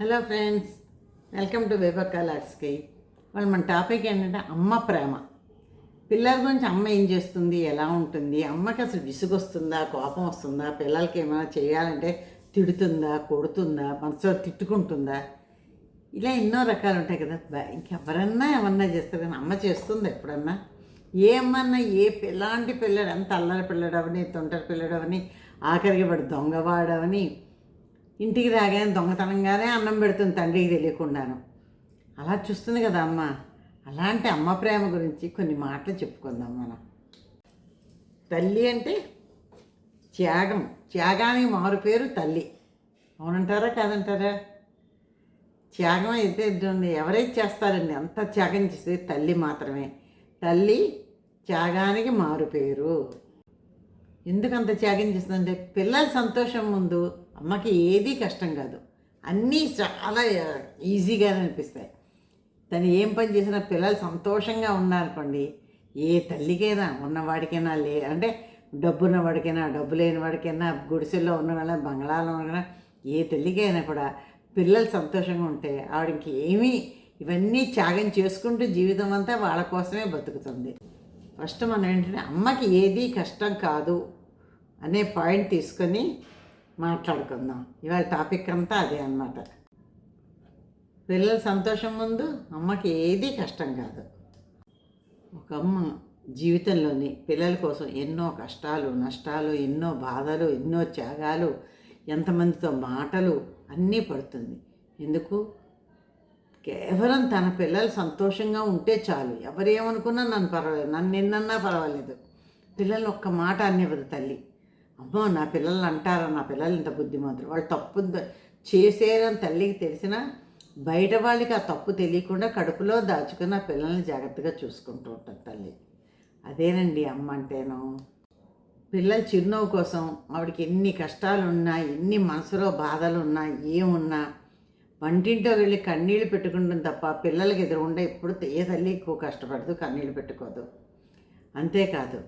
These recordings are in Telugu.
హలో ఫ్రెండ్స్ వెల్కమ్ టు వేబక్క కలర్స్కి వాళ్ళు మన టాపిక్ ఏంటంటే అమ్మ ప్రేమ. పిల్లల గురించి అమ్మ ఏం చేస్తుంది ఎలా ఉంటుంది అమ్మకి అసలు విసుగొస్తుందా కోపం వస్తుందా పిల్లలకి ఏమైనా చేయాలంటే తిడుతుందా కొడుతుందా మనసులో తిట్టుకుంటుందా? ఇలా ఎన్నో రకాలు ఉంటాయి కదా. ఇంకెవరన్నా ఏమన్నా చేస్తారు కానీ అమ్మ చేస్తుంది ఎప్పుడన్నా. ఏమన్నా ఏ పిల్లాంటి పిల్లడు ఎంత అల్లరి పిల్లడవని తొంటరి పిల్లడవని ఆఖరికి వాడు దొంగవాడవని ఇంటికి రాగానే దొంగతనంగానే అన్నం పెడుతుంది తండ్రికి తెలియకుండాను. అలా చూస్తుంది కదా అమ్మ. అలాంటి అమ్మ ప్రేమ గురించి కొన్ని మాటలు చెప్పుకుందాం మనం. తల్లి అంటే త్యాగం. త్యాగానికి మారు పేరు తల్లి. అవునంటారా కాదంటారా? త్యాగం అయితే ఎవరైతే చేస్తారండి అంత త్యాగం చేసేది తల్లి మాత్రమే. తల్లి త్యాగానికి మారు పేరు. ఎందుకంత త్యాగం చేస్తుందంటే పిల్లల సంతోషం ముందు అమ్మకి ఏదీ కష్టం కాదు. అన్నీ చాలా ఈజీగానే అనిపిస్తాయి. తను ఏం పని చేసినా పిల్లలు సంతోషంగా ఉన్నారనుకోండి ఏ తల్లికైనా ఉన్నవాడికైనా లే అంటే డబ్బు ఉన్నవాడికైనా డబ్బు లేని వాడికైనా గుడిసెల్లో ఉన్న వాళ్ళ బంగ్లాలో ఉన్న ఏ తల్లికైనా కూడా పిల్లలు సంతోషంగా ఉంటే ఆవిడకి ఏమీ ఇవన్నీ త్యాగం చేసుకుంటూ జీవితం అంతా వాళ్ళ కోసమే బతుకుతుంది. ఫస్ట్ మనం ఏంటంటే అమ్మకి ఏది కష్టం కాదు అనే పాయింట్ తీసుకొని మాట్లాడుకుందాం. ఇవాళ టాపిక్ అంతా అదే అన్నమాట. పిల్లల సంతోషం ముందు అమ్మకి ఏదీ కష్టం కాదు. ఒక అమ్మ జీవితంలోని పిల్లల కోసం ఎన్నో కష్టాలు నష్టాలు ఎన్నో బాధలు ఎన్నో త్యాగాలు ఎంతమందితో మాటలు అన్నీ పడుతుంది. ఎందుకు? కేవలం తన పిల్లలు సంతోషంగా ఉంటే చాలు. ఎవరేమనుకున్నా నన్ను పర్వాలేదు. నన్ను నిన్నన్నా పర్వాలేదు. పిల్లలు ఒక్క మాట అనివ్వదు తల్లి. అమ్మో నా పిల్లలు అంటారా? నా పిల్లలు ఇంత బుద్ధిమంతులు. వాళ్ళు తప్పు చేసేరని తల్లికి తెలిసినా బయట వాళ్ళకి ఆ తప్పు తెలియకుండా కడుపులో దాచుకుని ఆ పిల్లల్ని జాగ్రత్తగా చూసుకుంటూ ఉంటుంది తల్లి. అదేనండి అమ్మ అంటేను. పిల్లల చిరునవ్వు కోసం ఆవిడకి ఎన్ని కష్టాలు ఉన్నా ఎన్ని మనసులో బాధలు ఉన్నా ఏమున్నా వంటింట్లో వెళ్ళి కన్నీళ్ళు పెట్టుకుంటుంది తప్ప పిల్లలకి ఎదురుగుండా ఎప్పుడు ఏ తల్లి ఎక్కువ కష్టపడదు కన్నీళ్ళు పెట్టుకోదు. అంతేకాదు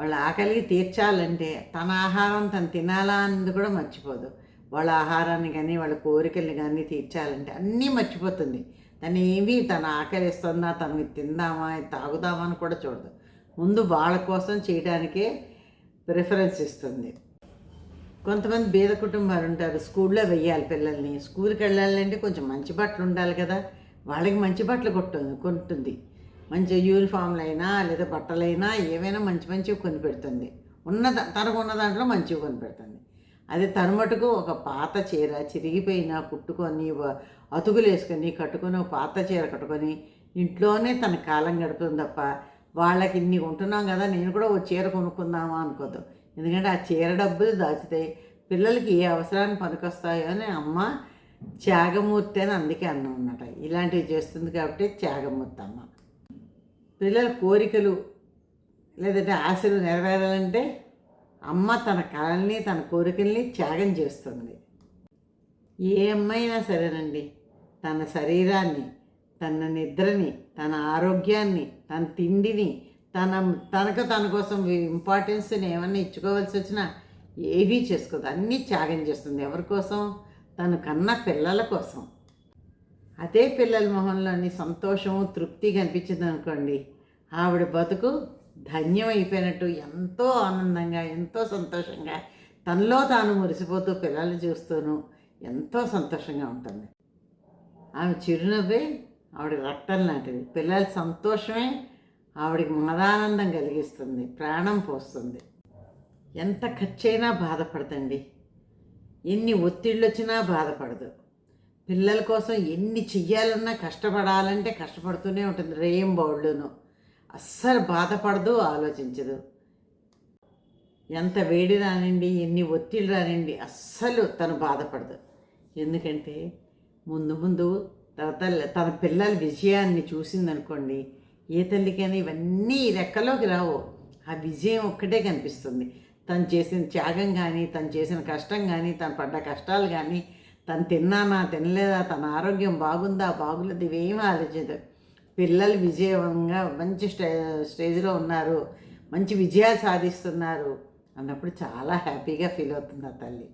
వాళ్ళ ఆకలికి తీర్చాలంటే తన ఆహారం తను తినాలా అన్నది కూడా మర్చిపోదు. వాళ్ళ ఆహారాన్ని కానీ వాళ్ళ కోరికల్ని కానీ తీర్చాలంటే అన్నీ మర్చిపోతుంది. తను ఏవి తన ఆకలి ఇస్తుందా తనకి తిందామా తాగుదామా అని కూడా చూడదు. ముందు వాళ్ళ కోసం చేయడానికే ప్రిఫరెన్స్ ఇస్తుంది. కొంతమంది బీద కుటుంబాలు ఉంటారు స్కూల్లో వెయ్యాలి పిల్లల్ని. స్కూల్కి వెళ్ళాలంటే కొంచెం మంచి బట్టలు ఉండాలి కదా. వాళ్ళకి మంచి బట్టలు కొట్టుంది. కొంటుంది మంచి యూనిఫామ్లు అయినా లేదా బట్టలైనా ఏవైనా మంచి మంచివి కొని పెడుతుంది ఉన్న తనకు ఉన్న దాంట్లో మంచివి కొని పెడుతుంది అది తను మటుకు ఒక పాత చీర చిరిగిపోయిన కుట్టుకొని అతుకులు వేసుకొని కట్టుకొని ఒక పాత చీర కట్టుకొని ఇంట్లోనే తన కాలం గడుపుతుంది తప్ప వాళ్ళకి ఇన్ని ఉంటున్నాం కదా నేను కూడా ఓ చీర కొనుక్కుందామా అనుకోదు ఎందుకంటే ఆ చీర డబ్బులు దాచితే పిల్లలకి ఏ అవసరాన్ని పనికొస్తాయో అని అమ్మ త్యాగమూర్తి అని అందుకే అన్నం అన్నమాట ఇలాంటివి చేస్తుంది కాబట్టి త్యాగమూర్తి అమ్మ పిల్లల కోరికలు లేదంటే ఆశలు నెరవేరాలంటే అమ్మ తన కళల్ని తన కోరికల్ని త్యాగం చేస్తుంది. ఏ అమ్మైనా సరేనండి. తన శరీరాన్ని తన నిద్రని తన ఆరోగ్యాన్ని తన తిండిని తన తనకు తన కోసం ఇంపార్టెన్స్ని ఏమన్నా ఇచ్చుకోవాల్సి వచ్చినా ఏవీ చేసుకోదు. అన్నీ త్యాగం చేస్తుంది. ఎవరి కోసం? తను కన్న పిల్లల కోసం. అదే పిల్లల మొహంలోని సంతోషము తృప్తి కనిపించింది అనుకోండి. ఆవిడ బతుకు ధన్యం అయిపోయినట్టు ఎంతో ఆనందంగా ఎంతో సంతోషంగా తనలో తాను మురిసిపోతూ పిల్లల్ని చూస్తూను ఎంతో సంతోషంగా ఉంటుంది. ఆమె చిరునవ్వే ఆవిడ రక్తం లాంటిది. పిల్లల సంతోషమే ఆవిడకి మదానందం కలిగిస్తుంది ప్రాణం పోస్తుంది. ఎంత ఖర్చైనా బాధపడదండి ఎన్ని ఒత్తిళ్ళు వచ్చినా బాధపడదు. పిల్లల కోసం ఎన్ని చెయ్యాలన్నా కష్టపడాలంటే కష్టపడుతూనే ఉంటుంది రేయం బౌళ్ళును. అస్సలు బాధపడదు ఆలోచించదు. ఎంత వేడి రానండి ఎన్ని ఒత్తిళ్ళు రానండి అస్సలు తను బాధపడదు. ఎందుకంటే ముందు ముందు తర్వాత తన పిల్లల విజయాన్ని చూసిందనుకోండి ఏ తల్లికైనా ఇవన్నీ రెక్కలోకి రావు. ఆ విజయం ఒక్కటే కనిపిస్తుంది. తను చేసిన త్యాగం కానీ తను చేసిన కష్టం కానీ తను పడ్డ కష్టాలు కానీ తను తిన్నానా తినలేదా తన ఆరోగ్యం బాగుందా బాగులేదు ఇవేమీ ఆలోచించదు. పిల్లలు విజయంగా మంచి స్టే స్టేజ్లో ఉన్నారు మంచి విజయాలు సాధిస్తున్నారు అన్నప్పుడు చాలా హ్యాపీగా ఫీల్ అవుతుంది ఆ తల్లి.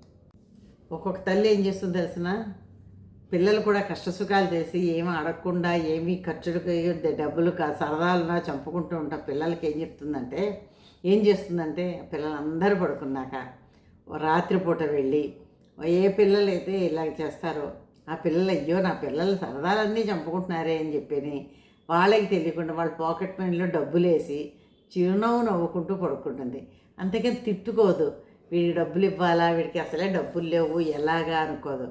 ఒక్కొక్క తల్లి ఏం చేస్తుంది తెలిసిన? పిల్లలు కూడా కష్టసుఖాలు చేసి ఏమి అడగకుండా ఏమీ ఖర్చులకు డబ్బులు కా సరదాలున్నా చంపుకుంటూ ఉంటాం. పిల్లలకి ఏం చెప్తుందంటే ఏం చేస్తుందంటే పిల్లలందరూ పడుకున్నాక రాత్రిపూట వెళ్ళి ఏ పిల్లలైతే ఇలాగ చేస్తారో ఆ పిల్లలు అయ్యో నా పిల్లలు సరదాలన్నీ చంపుకుంటున్నారే అని చెప్పని వాళ్ళకి తెలియకుండా వాళ్ళ పాకెట్ మనీలో డబ్బులు వేసి చిరునవ్వు నవ్వుకుంటూ పడుకుంటుంది. అంతేకాని తిట్టుకోదు. వీడి డబ్బులు ఇవ్వాలా? వీడికి అసలే డబ్బులు లేవు. ఎలాగా అనుకోదు.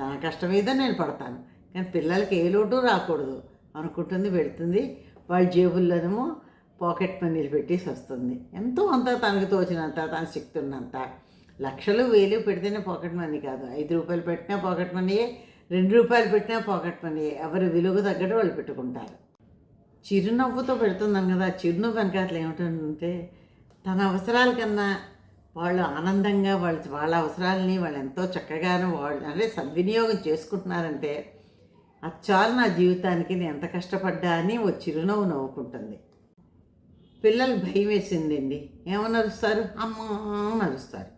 తన కష్టం మీద నేను పడతాను. కానీ పిల్లలకి ఏ లోటు రాకూడదు. అనుకుంటుంది పెడుతుంది. వాళ్ళ జేబుల్లోనేమో పాకెట్ మనీలు పెట్టేసి వస్తుంది. ఎంతో అంత తనకు తోచినంత తన శక్తి ఉన్నంత లక్షలు వేలు పెడితేనే పాకెట్ మనీ కాదు. ఐదు రూపాయలు పెట్టినా పాకెట్ మనీయే రెండు రూపాయలు పెట్టినా పాకెట్ మనీయే ఎవరి విలువ తగ్గట్టు వాళ్ళు పెట్టుకుంటారు. చిరునవ్వుతో పెడుతున్నాం కదా చిరునవ్వు వెనకాతలు ఏమిటంటే తన అవసరాల కన్నా వాళ్ళు ఆనందంగా వాళ్ళ వాళ్ళ అవసరాలని వాళ్ళు ఎంతో చక్కగాను వాళ్ళు అంటే సద్వినియోగం చేసుకుంటున్నారంటే అది చాలు నా జీవితానికి నేను ఎంత కష్టపడ్డా అని ఓ చిరునవ్వు నవ్వుకుంటుంది. పిల్లలు భయం వేసిందండి. ఏమని అరుస్తారు అమ్మ! నరుస్తారు.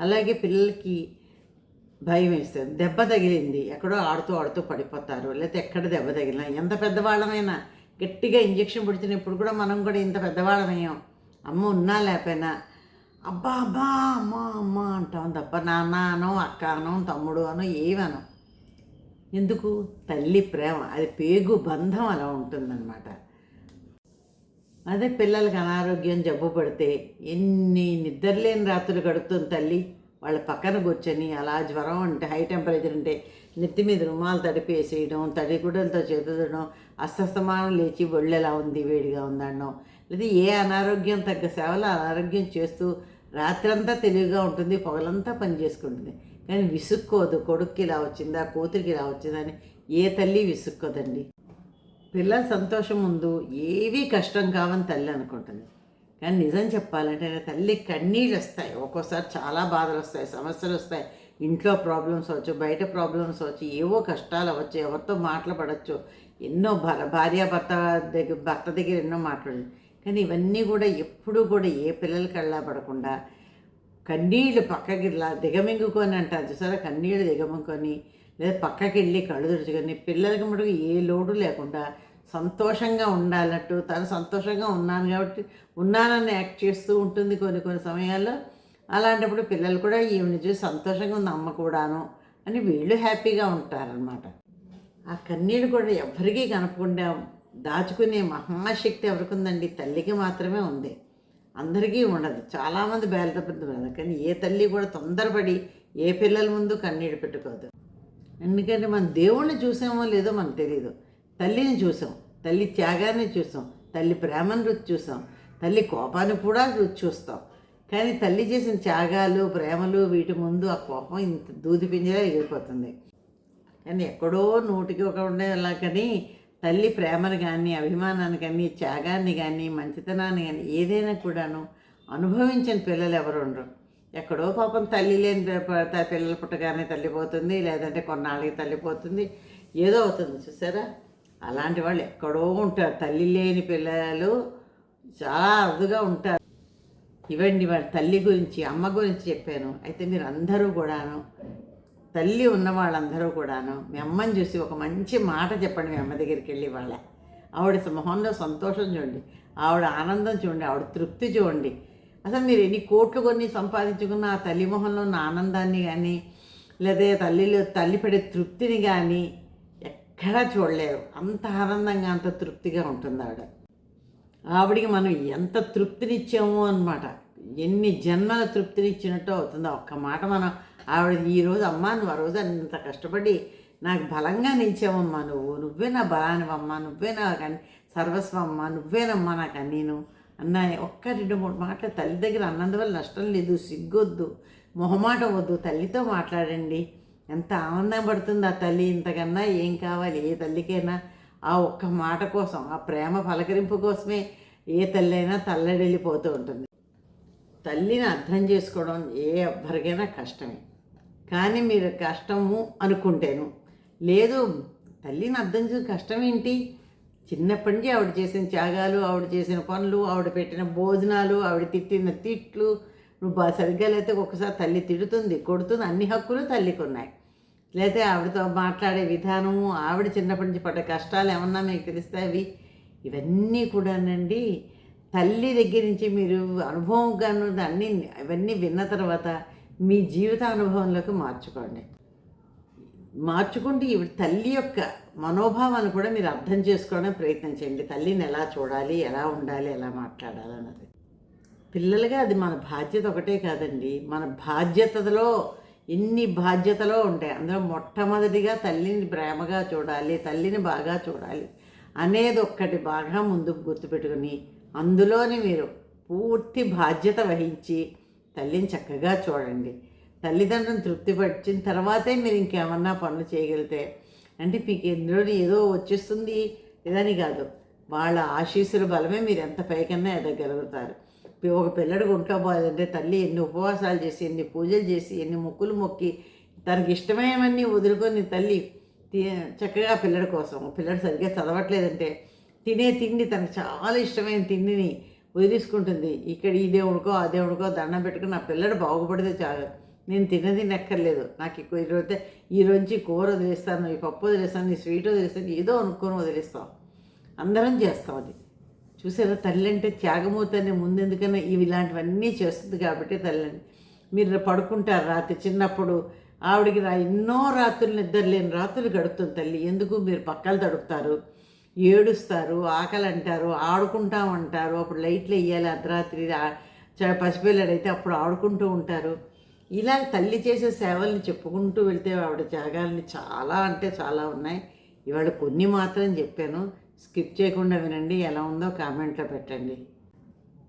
అలాగే పిల్లలకి భయం వేస్తుంది. దెబ్బ తగిలింది. ఎక్కడో ఆడుతూ ఆడుతూ పడిపోతారు. లేకపోతే ఎక్కడ దెబ్బ తగిలినా ఎంత పెద్దవాళ్ళమైనా గట్టిగా ఇంజక్షన్ పుడిచినప్పుడు కూడా మనం కూడా ఇంత పెద్దవాళ్ళమయ్యాం. అమ్మ ఉన్నా లేకపోయినా అబ్బా అబ్బా అమ్మ అమ్మ అంటాం తప్ప నాన్న అనో అక్క అనో తమ్ముడు అనో ఏమనో. ఎందుకు? తల్లి ప్రేమ. అది పేగు బంధం అలా ఉంటుందన్నమాట. అదే పిల్లలకి అనారోగ్యం జబ్బు పడితే ఎన్ని నిద్రలేని రాత్రులు గడుపుతుంది తల్లి. వాళ్ళ పక్కన కూర్చొని అలా జ్వరం అంటే హై టెంపరేచర్ ఉంటే నెత్తి మీద రుమాలు తడిపేసేయడం తడి గుడ్డలతో చేతుదడం అస్తస్తమానం లేచి ఒళ్ళు ఎలా ఉంది వేడిగా ఉందనడం లేదా ఏ అనారోగ్యం తగ్గ సేవలు అనారోగ్యం చేస్తూ రాత్రంతా తెలివిగా ఉంటుంది పగలంతా పని చేసుకుంటుంది. కానీ విసుక్కోదు కొడుక్కి ఇలా వచ్చిందా కూతురికి ఇలా వచ్చిందని ఏ తల్లి విసుక్కోదండి. పిల్లల సంతోషం ముందు ఏవీ కష్టం కావని తల్లి అనుకుంటుంది. కానీ నిజం చెప్పాలంటే తల్లి కన్నీళ్ళు వస్తాయి. ఒక్కోసారి చాలా బాధలు వస్తాయి సమస్యలు వస్తాయి. ఇంట్లో ప్రాబ్లమ్స్ అవచ్చు బయట ప్రాబ్లమ్స్ అవచ్చు ఏవో కష్టాలు అవ్వచ్చు ఎవరితో మాట్లాడచ్చు ఎన్నో భర భార్య భర్త దగ్గర భర్త దగ్గర ఎన్నో మాట్లాడు కానీ ఇవన్నీ కూడా ఎప్పుడూ కూడా ఏ పిల్లలకి అల్లా పడకుండా కన్నీళ్ళు పక్కకి ఇలా దిగమింగుకొని అంటారు. చూసారా? కన్నీళ్ళు దిగమింగుకొని లేదా పక్కకి వెళ్ళి కళ్ళు తుడుచుకొని పిల్లలకి మటుకు ఏ లోటు లేకుండా సంతోషంగా ఉండాలట్టు తను సంతోషంగా ఉన్నాను కాబట్టి ఉన్నానని యాక్ట్ చేస్తూ ఉంటుంది కొన్ని కొన్ని సమయాల్లో. అలాంటప్పుడు పిల్లలు కూడా ఈమెను చూసి సంతోషంగా ఉంది అమ్మ కూడాను అని వీళ్ళు హ్యాపీగా ఉంటారనమాట ఆ కన్నీళ్ళు కూడా ఎవరికీ కనపకుండా దాచుకునే మహాశక్తి ఎవరికి ఉందండి తల్లికి మాత్రమే ఉంది. అందరికీ ఉండదు. చాలామంది బయలుదేరుతుంది కానీ ఏ తల్లి కూడా తొందరపడి ఏ పిల్లల ముందు కన్నీళ్ళు పెట్టుకోదు. ఎందుకంటే మన దేవుణ్ణి చూసామో లేదో మనకు తెలియదు తల్లిని చూసాం తల్లి త్యాగాన్ని చూసాం తల్లి ప్రేమను రుచి చూసాం తల్లి కోపాన్ని కూడా రుచి చూస్తాం. కానీ తల్లి చేసిన త్యాగాలు ప్రేమలు వీటి ముందు ఆ కోపం ఇంత దూది పింజరా ఎగిరిపోతుంది. కానీ ఎక్కడో నూటికి ఒక ఉండేలా కానీ తల్లి ప్రేమను కానీ అభిమానాన్ని కానీ త్యాగాన్ని కానీ మంచితనాన్ని కానీ ఏదైనా కూడాను అనుభవించిన పిల్లలు ఎవరు ఉండరు. ఎక్కడో పాపం తల్లి లేని పిల్లలు పుట్టగానే తల్లిపోతుంది లేదంటే కొన్నాళ్ళకి తల్లిపోతుంది ఏదో అవుతుంది చూసారా? అలాంటి వాళ్ళు ఎక్కడో ఉంటారు. తల్లి లేని పిల్లలు చాలా అరుదుగా ఉంటారు. ఇవ్వండి వాళ్ళ తల్లి గురించి అమ్మ గురించి చెప్పాను. అయితే మీరు అందరూ కూడాను తల్లి ఉన్న వాళ్ళందరూ కూడాను మీ అమ్మని చూసి ఒక మంచి మాట చెప్పండి మీ అమ్మ దగ్గరికి వెళ్ళి వాళ్ళ ఆవిడ మొహంలో సంతోషం చూడండి ఆవిడ ఆనందం చూడండి ఆవిడ తృప్తి చూడండి. అసలు మీరు ఎన్ని కోట్లు కొన్ని సంపాదించుకున్న ఆ తల్లి మొహంలో ఉన్న ఆనందాన్ని కానీ లేదా తల్లిలో తల్లి పడే తృప్తిని కానీ ఎక్కడా చూడలేరు. అంత ఆనందంగా అంత తృప్తిగా ఉంటుంది ఆవిడ. ఆవిడికి మనం ఎంత తృప్తినిచ్చామో అనమాట ఎన్ని జన్మల తృప్తినిచ్చినట్టు అవుతుందో. ఒక్క మాట మనం ఆవిడ ఈరోజు అమ్మా నువ్వు ఆ రోజు అంత కష్టపడి నాకు బలంగా నిలిచావమ్మా నువ్వు. నువ్వే నా బలానివమ్మా. నువ్వే నా కానీ సర్వస్వమ్మ. నువ్వేనమ్మా నాకు నేను అన్న ఒక్క రెండు మూడు మాటలు తల్లి దగ్గర అన్నందువల్ల నష్టం లేదు సిగ్గొద్దు మొహమాట వద్దు తల్లితో మాట్లాడండి. ఎంత ఆనందం పడుతుంది ఆ తల్లి ఇంతకన్నా ఏం కావాలి ఏ తల్లికైనా ఆ ఒక్క మాట కోసం ఆ ప్రేమ పలకరింపు కోసమే ఏ తల్లి అయినా తల్లడిల్లిపోతూ ఉంటుంది. తల్లిని అర్థం చేసుకోవడం ఏ ఎవ్వరికైనా కష్టమే. కానీ మీరు కష్టము అనుకుంటేను. లేదు తల్లిని అర్థం చేసిన కష్టం ఏంటి చిన్నప్పటి నుంచి ఆవిడ చేసిన త్యాగాలు ఆవిడ చేసిన పనులు ఆవిడ పెట్టిన భోజనాలు ఆవిడ తిట్టిన తిట్లు నువ్వు బాగా సరిగ్గా లేకపోతే ఒకసారి తల్లి తిడుతుంది కొడుతుంది అన్ని హక్కులు తల్లికి ఉన్నాయి లేకపోతే ఆవిడతో మాట్లాడే విధానము ఆవిడ చిన్నప్పటి నుంచి పడ్డ కష్టాలు ఏమన్నా మీకు తెలిస్తే అవి ఇవన్నీ కూడానండి. తల్లి దగ్గర నుంచి మీరు అనుభవంగా అన్నీ ఇవన్నీ విన్న తర్వాత మీ జీవిత అనుభవంలోకి మార్చుకోండి. మార్చుకుంటే ఈ తల్లి యొక్క మనోభావాన్ని కూడా మీరు అర్థం చేసుకోవడం ప్రయత్నం చేయండి. తల్లిని ఎలా చూడాలి ఎలా ఉండాలి ఎలా మాట్లాడాలి అన్నది. పిల్లలుగా అది మన బాధ్యత ఒకటే కాదండి. మన బాధ్యతలో ఎన్ని బాధ్యతలో ఉంటాయి. అందులో మొట్టమొదటిగా తల్లిని ప్రేమగా చూడాలి తల్లిని బాగా చూడాలి అనేది ఒక్కటి బాగా ముందుకు గుర్తుపెట్టుకుని అందులోని మీరు పూర్తి బాధ్యత వహించి తల్లిని చక్కగా చూడండి. తల్లిదండ్రులను తృప్తిపరిచిన తర్వాతే మీరు ఇంకేమన్నా పనులు చేయగలిగితే అంటే మీకు ఎందులో ఏదో వచ్చేస్తుంది ఇదని కాదు. వాళ్ళ ఆశీస్సుల బలమే మీరు ఎంత పైకన్నా ఎదగలుగుతారు ఒక పిల్లడు ఒంట్లో పోదంటే తల్లి ఎన్ని ఉపవాసాలు చేసి ఎన్ని పూజలు చేసి ఎన్ని మొక్కులు మొక్కి తనకి ఇష్టమైనవన్నీ వదులుకొని తల్లి తి- చక్కగా పిల్లడి కోసం పిల్లడు సరిగ్గా చదవట్లేదంటే తినే తిండి తనకు చాలా ఇష్టమైన తిండిని వదిలేసుకుంటుంది. ఇక్కడ ఈ దేవుడికో ఆ దేవుడికో దండం పెట్టుకుని నా పిల్లడు బాగుపడితే చాలు. నేను తినది నెక్కర్లేదు. నాకు ఎక్కువ ఈరోజు ఈరోజు కూర వదిలేస్తాను ఈ పప్పు వదిలేస్తాను ఈ స్వీట్ వదిలేస్తాను ఏదో అనుకొని వదిలేస్తాం అందరం చేస్తాం అది. చూసారా తల్లి అంటే త్యాగమవుతానే అనే ముందెందుకన్నా ఇవి ఇలాంటివన్నీ చేస్తుంది కాబట్టి తల్లి మీరు పడుకుంటారు రాత్రి చిన్నప్పుడు ఆవిడకి రా ఎన్నో రాత్రులు నిద్ర లేని రాత్రులు గడుపుతుంది తల్లి. ఎందుకు మీరు పక్కలు తడుపుతారు? ఏడుస్తారు ఆకలి అంటారు ఆడుకుంటామంటారు అప్పుడు లైట్లు వేయాలి అర్ధరాత్రి చ- పసిపిల్లడైతే అప్పుడు ఆడుకుంటూ ఉంటారు. ఇలా తల్లి చేసే సేవల్ని చెప్పుకుంటూ వెళ్తే ఆవిడ త్యాగాలని చాలా అంటే చాలా ఉన్నాయి. ఇవాళ కొన్ని మాత్రం చెప్పాను. స్కిప్ చేయకుండా వినండి. ఎలా ఉందో కామెంట్లో పెట్టండి.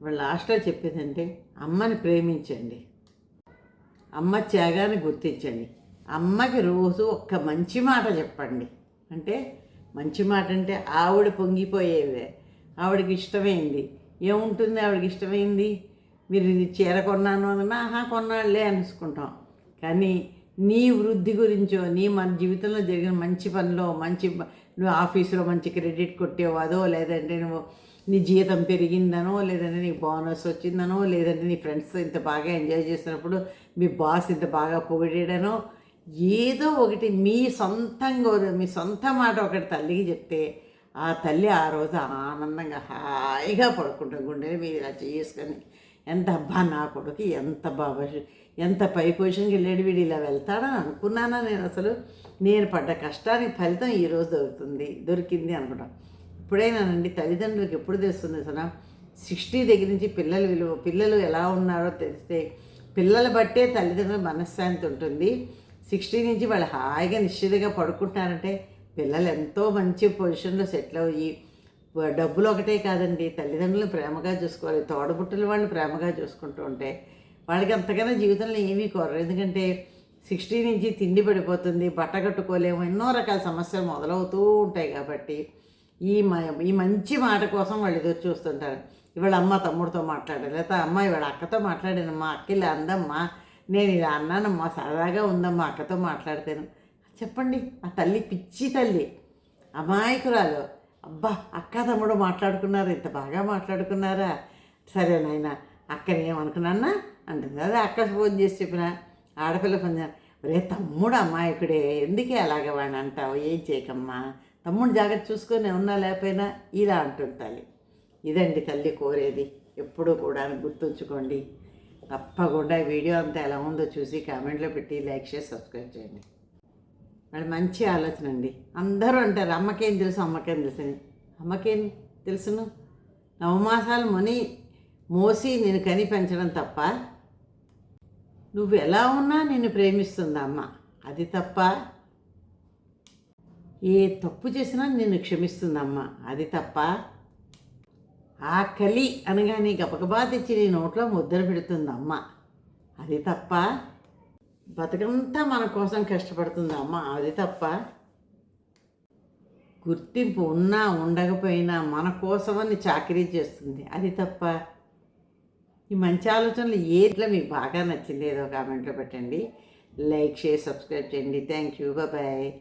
ఇవాళ లాస్ట్లో చెప్పేదంటే అమ్మని ప్రేమించండి. అమ్మ త్యాగాన్ని గుర్తించండి. అమ్మకి రోజు ఒక్క మంచి మాట చెప్పండి. అంటే మంచి మాట అంటే ఆవిడ పొంగిపోయేవే. ఆవిడకి ఇష్టమైంది. ఏముంటుంది ఆవిడకి ఇష్టమైంది? మీరు ఇది చీర కొన్నాను అన్నా ఆహా కొన్నాళ్ళే అనుకుంటాం. కానీ నీ వృద్ధి గురించో నీ మన జీవితంలో జరిగిన మంచి పనిలో మంచి నువ్వు ఆఫీసులో మంచి క్రెడిట్ కొట్టేవో అదో లేదంటే నువ్వు నీ జీతం పెరిగిందనో లేదంటే నీకు బోనస్ వచ్చిందనో లేదంటే నీ ఫ్రెండ్స్తో ఇంత బాగా ఎంజాయ్ చేసినప్పుడు మీ బాస్ ఇంత బాగా పొగిడాడనో ఏదో ఒకటి మీ సొంతంగా మీ సొంత మాట ఒకటి తల్లికి చెప్తే ఆ తల్లి ఆ రోజు ఆనందంగా హాయిగా పడుకుంటుంది గుండెని మీరు ఇలా చేసుకొని. ఎంత అబ్బా నా కొడుకు ఎంత బాబా ఎంత పై పొజిషన్కి వెళ్ళాడు వీడు ఇలా వెళ్తాడని అనుకున్నానా నేను అసలు. నేను పడ్డ కష్టానికి ఫలితం ఈరోజు దొరుకుతుంది దొరికింది అనుకుంటాను ఇప్పుడైనానండి తల్లిదండ్రులకు ఎప్పుడు తెలుస్తుంది అసలు సిక్స్టీ దగ్గర నుంచి పిల్లలు విలువ పిల్లలు ఎలా ఉన్నారో తెలిస్తే పిల్లల బట్టే తల్లిదండ్రుల మనశ్శాంతి ఉంటుంది. సిక్స్టీ నుంచి వాళ్ళు హాయిగా నిశ్చితంగా పడుకుంటున్నారంటే పిల్లలు ఎంతో మంచి పొజిషన్లో సెటిల్ అయ్యి డబ్బులు ఒకటే కాదండి. తల్లిదండ్రులను ప్రేమగా చూసుకోవాలి. తోడబుట్టలు వాళ్ళని ప్రేమగా చూసుకుంటూ ఉంటే వాళ్ళకి అంతకన్నా జీవితంలో ఏమీ కోరరు ఎందుకంటే సిక్స్టీ నుంచి తిండి పడిపోతుంది బట్ట కట్టుకోలేము ఎన్నో రకాల సమస్యలు మొదలవుతూ ఉంటాయి కాబట్టి ఈ మ- ఈ మంచి మాట కోసం వాళ్ళు ఎదురు చూస్తుంటారు. ఇవాళ అమ్మ తమ్ముడితో మాట్లాడాలి లేకపోతే అమ్మ ఇవాళ అక్కతో మాట్లాడాను మా అక్క ఇలా అందమ్మా నేను ఇలా అన్నానమ్మా సరదాగా ఉందమ్మా అక్కతో మాట్లాడతాను. చెప్పండి ఆ తల్లి పిచ్చి తల్లి అమాయకురాలు. అబ్బా అక్క తమ్ముడు మాట్లాడుకున్నారు ఇంత బాగా మాట్లాడుకున్నారా? సరే నాయన అక్కని ఏమనుకున్నానా? అంటుంది. అదే అక్క ఫోన్ చేసి చెప్పిన ఆడపిల్ల ఫోన్ రే తమ్ముడు అమాయకుడే ఎందుకే అలాగ వాడిని అంటావు? ఏం చేయకమ్మా? తమ్ముడు జాగ్రత్త చూసుకొని ఉన్నా లేకపోయినా ఇలా అంటుంది తల్లి. ఇదండి తల్లి కోరేది. ఎప్పుడూ కూడా గుర్తుంచుకోండి. తప్పకుండా వీడియో అంతా ఎలా ఉందో చూసి కామెంట్లో పెట్టి లైక్ చేసి సబ్స్క్రైబ్ చేయండి. వాళ్ళు మంచి ఆలోచన అండి. అందరూ అంటారు అమ్మకేం తెలుసు అమ్మకేం తెలుసు అని. అమ్మకేం తెలుసును? నవమాసాలు ముని మోసి నేను కని పెంచడం తప్ప నువ్వు ఎలా ఉన్నా నిన్ను ప్రేమిస్తుంది అమ్మ. అది తప్ప ఏ తప్పు చేసినా నిన్ను క్షమిస్తుందమ్మ అది తప్ప ఆ కలి అనగానే గబగబా తెచ్చి నీ నోట్లో ముద్దలు పెడుతుంది అమ్మ. అది తప్ప బతుకంతా మన కోసం కష్టపడుతుంది. అమ్మ అది తప్ప గుర్తింపు ఉన్నా ఉండకపోయినా మన కోసమని చాకరీ చేస్తుంది. అది తప్ప ఈ మంచి ఆలోచనలు ఏట్లా మీకు బాగా నచ్చింది ఏదో కామెంట్లో పెట్టండి. లైక్ షేర్ సబ్స్క్రైబ్ చేయండి. Thank you. బాయ్